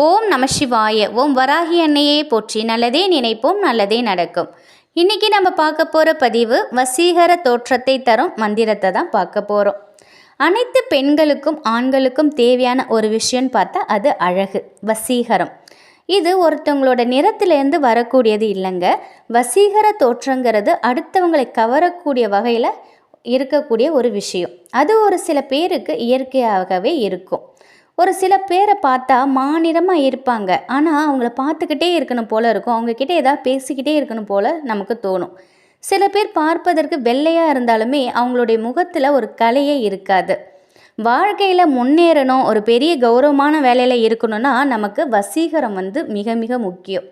ஓம் நம சிவாய. ஓம் வராகி அன்னையே போற்றி. நல்லதே நினைப்போம் நல்லதே நடக்கும். இன்றைக்கி நம்ம பார்க்க போகிற பதிவு வசீகர தோற்றத்தை தரும் மந்திரத்தை தான் பார்க்க போகிறோம் அனைத்து பெண்களுக்கும் ஆண்களுக்கும் தேவையான ஒரு விஷயம்னு பார்த்தா அது அழகு வசீகரம். இது ஒருத்தவங்களோட நிறத்திலேருந்து வரக்கூடியது இல்லைங்க. வசீகர தோற்றங்கிறது அடுத்தவங்களை கவரக்கூடிய வகையில் இருக்கக்கூடிய ஒரு விஷயம். அது ஒரு சில பேருக்கு இயற்கையாகவே இருக்கும். ஒரு சில பேரை பார்த்தா மாநிறமாக இருப்பாங்க. ஆனால் அவங்கள பார்த்துக்கிட்டே இருக்கணும் போல் இருக்கும். அவங்கக்கிட்ட ஏதாவது பேசிக்கிட்டே இருக்கணும் போல் நமக்கு தோணும். சில பேர் பார்ப்பதற்கு வெள்ளையாக இருந்தாலுமே அவங்களுடைய முகத்தில் ஒரு கலையே இருக்காது. வாழ்க்கையில் முன்னேறணும் ஒரு பெரிய கௌரவமான வேலையில் இருக்கணும்னா நமக்கு வசீகரம் வந்து மிக மிக முக்கியம்.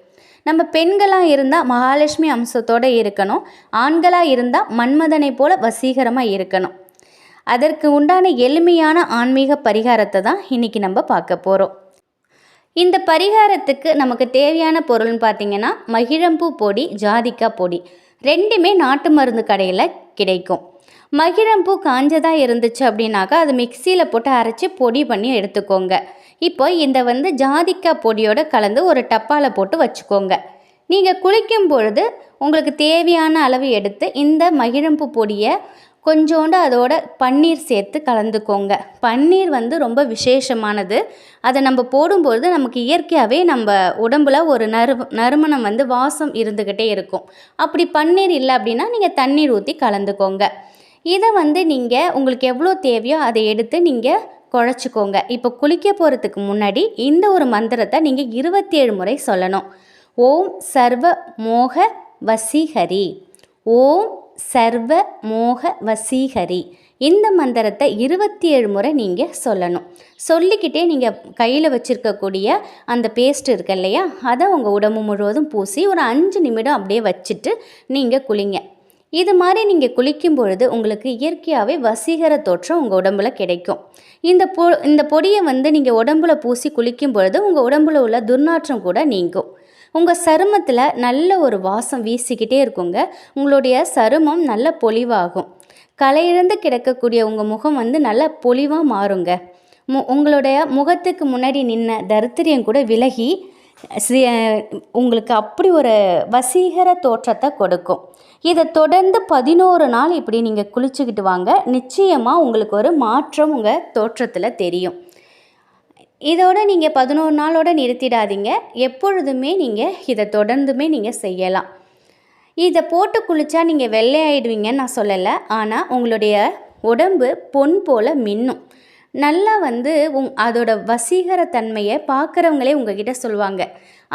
நம்ம பெண்களாக இருந்தால் மகாலட்சுமி அம்சத்தோடு இருக்கணும். ஆண்களாக இருந்தால் மன்மதனை போல் வசீகரமாக இருக்கணும். அதற்கு உண்டான எளிமையான ஆன்மீக பரிகாரத்தை தான் இன்றைக்கி நம்ம பார்க்க போகிறோம் இந்த பரிகாரத்துக்கு நமக்கு தேவையான பொருள்னு பார்த்திங்கன்னா மகிழம்பூ பொடி ஜாதிக்காய் பொடி ரெண்டுமே நாட்டு மருந்து கடையில் கிடைக்கும். மகிழம்பூ காஞ்சதாக இருந்துச்சு அப்படின்னாக்கா அது மிக்சியில் போட்டு அரைச்சி பொடி பண்ணி எடுத்துக்கோங்க. இப்போ இந்த வந்து ஜாதிக்காய் பொடியோடு கலந்து ஒரு டப்பாவில் போட்டு வச்சுக்கோங்க. நீங்கள் குளிக்கும் பொழுது உங்களுக்கு தேவையான அளவு எடுத்து இந்த மகிழம்பு பொடியை கொஞ்சோண்டு அதோட பன்னீர் சேர்த்து கலந்துக்கோங்க. பன்னீர் வந்து ரொம்ப விசேஷமானது. அதை நம்ம போடும்போது நமக்கு இயற்கையாகவே நம்ம உடம்புல ஒரு நறு நறுமணம் வந்து வாசம் இருந்துக்கிட்டே இருக்கும். அப்படி பன்னீர் இல்லை அப்படின்னா நீங்கள் தண்ணீர் ஊற்றி கலந்துக்கோங்க. இதை வந்து நீங்கள் உங்களுக்கு எவ்வளோ தேவையோ அதை எடுத்து நீங்கள் குழச்சிக்கோங்க. இப்போ குளிக்க போகிறதுக்கு முன்னாடி இந்த ஒரு மந்திரத்தை நீங்கள் இருபத்தி ஏழு முறை சொல்லணும். ஓம் சர்வ மோக வசீஹரி ஓம் சர்வ மோக வசீகரி. இந்த மந்திரத்தை இருபத்தி ஏழு முறை நீங்கள் சொல்லணும். சொல்லிக்கிட்டே நீங்கள் கையில் வச்சுருக்கக்கூடிய அந்த பேஸ்ட் இருக்கு இல்லையா? அதை உங்கள் உடம்பு முழுவதும் பூசி ஒரு அஞ்சு நிமிடம் அப்படியே வச்சுட்டு நீங்கள் குளிங்க. இது மாதிரி நீங்கள் குளிக்கும் பொழுது உங்களுக்கு இயற்கையாகவே வசீகர தோற்றம் உங்கள் உடம்புல கிடைக்கும். இந்த பொ இந்த பொடியை வந்து நீங்கள் உடம்புல பூசி குளிக்கும் பொழுது உங்கள் உடம்புல உள்ள துர்நாற்றம் கூட நீங்கும். உங்கள் சருமத்தில் நல்ல ஒரு வாசம் வீசிக்கிட்டே இருக்குங்க. உங்களுடைய சருமம் நல்ல பொலிவாகும். கலையிழந்து கிடக்கக்கூடிய உங்கள் முகம் வந்து நல்ல பொலிவாக மாறுங்க. மு உங்களுடைய முகத்துக்கு முன்னாடி நின்ன தரித்திரியம் கூட விலகி உங்களுக்கு அப்படி ஒரு வசீகர தோற்றத்தை கொடுக்கும். இதை தொடர்ந்து பதினோரு நாள் இப்படி நீங்கள் குளிச்சுக்கிட்டு வாங்க. நிச்சயமாக உங்களுக்கு ஒரு மாற்றம் உங்கள் தோற்றத்தில் தெரியும். இதோடு நீங்கள் பதினோரு நாளோடு நிறுத்திடாதீங்க. எப்பொழுதுமே நீங்கள் இதை தொடர்ந்துமே நீங்கள் செய்யலாம். இதை போட்டு குளித்தா நீங்கள் வெள்ளையாயிடுவீங்கன்னு நான் சொல்லலை. ஆனால் உங்களுடைய உடம்பு பொன் போல் மின்னும். நல்லா வந்து உங் அதோட வசீகர தன்மையை பார்க்குறவங்களே உங்ககிட்ட சொல்லுவாங்க.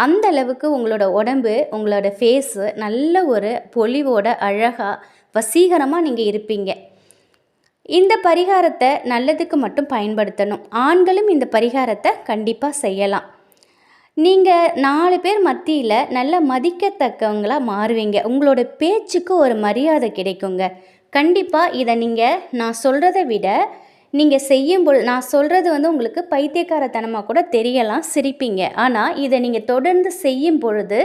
அந்த அளவுக்கு உங்களோட உடம்பு உங்களோட ஃபேஸு நல்ல ஒரு பொலிவோட அழகாக வசீகரமாக நீங்கள் இருப்பீங்க. இந்த பரிகாரத்தை நல்லதுக்கு மட்டும் பயன்படுத்தணும். ஆண்களும் இந்த பரிகாரத்தை கண்டிப்பாக செய்யலாம். நீங்கள் நாலு பேர் மத்தியில் நல்ல மதிக்கத்தக்கவங்களாக மாறுவீங்க. உங்களோட பேச்சுக்கு ஒரு மரியாதை கிடைக்குங்க. கண்டிப்பாக இதை நீங்கள் நான் சொல்கிறத விட நீங்கள் செய்யும் பொழுது நான் சொல்கிறது வந்து உங்களுக்கு பைத்தியக்காரத்தனமாக கூட தெரியலாம் சிரிப்பீங்க. ஆனால் இதை நீங்கள் தொடர்ந்து செய்யும் பொழுது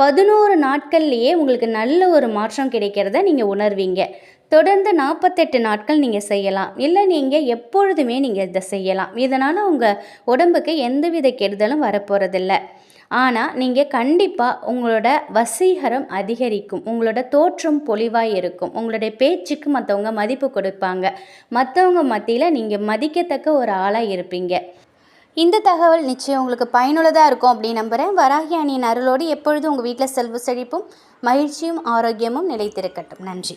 பதினோரு நாட்கள்லேயே உங்களுக்கு நல்ல ஒரு மாற்றம் கிடைக்கிறத நீங்கள் உணர்வீங்க. தொடர்ந்து நாற்பத்தெட்டு நாட்கள் நீங்கள் செய்யலாம். இல்லை நீங்கள் எப்பொழுதுமே நீங்கள் இதை செய்யலாம். இதனால் உங்கள் உடம்புக்கு எந்தவித கெடுதலும் வரப்போகிறதில்ல ஆனால் நீங்கள் கண்டிப்பாக உங்களோட வசீகரம் அதிகரிக்கும். உங்களோட தோற்றம் பொலிவாக இருக்கும். உங்களுடைய பேச்சுக்கு மற்றவங்க மதிப்பு கொடுப்பாங்க. மற்றவங்க மத்தியில் நீங்கள் மதிக்கத்தக்க ஒரு ஆளாக இருப்பீங்க. இந்த தகவல் நிச்சயம் உங்களுக்கு பயனுள்ளதாக இருக்கும் அப்படின்னு நம்புகிறேன் வராகி அணியின் அருளோடு எப்பொழுதும் உங்கள் வீட்டில் செல்வ செழிப்பும் மகிழ்ச்சியும் ஆரோக்கியமும் நிலைத்திருக்கட்டும். நன்றி.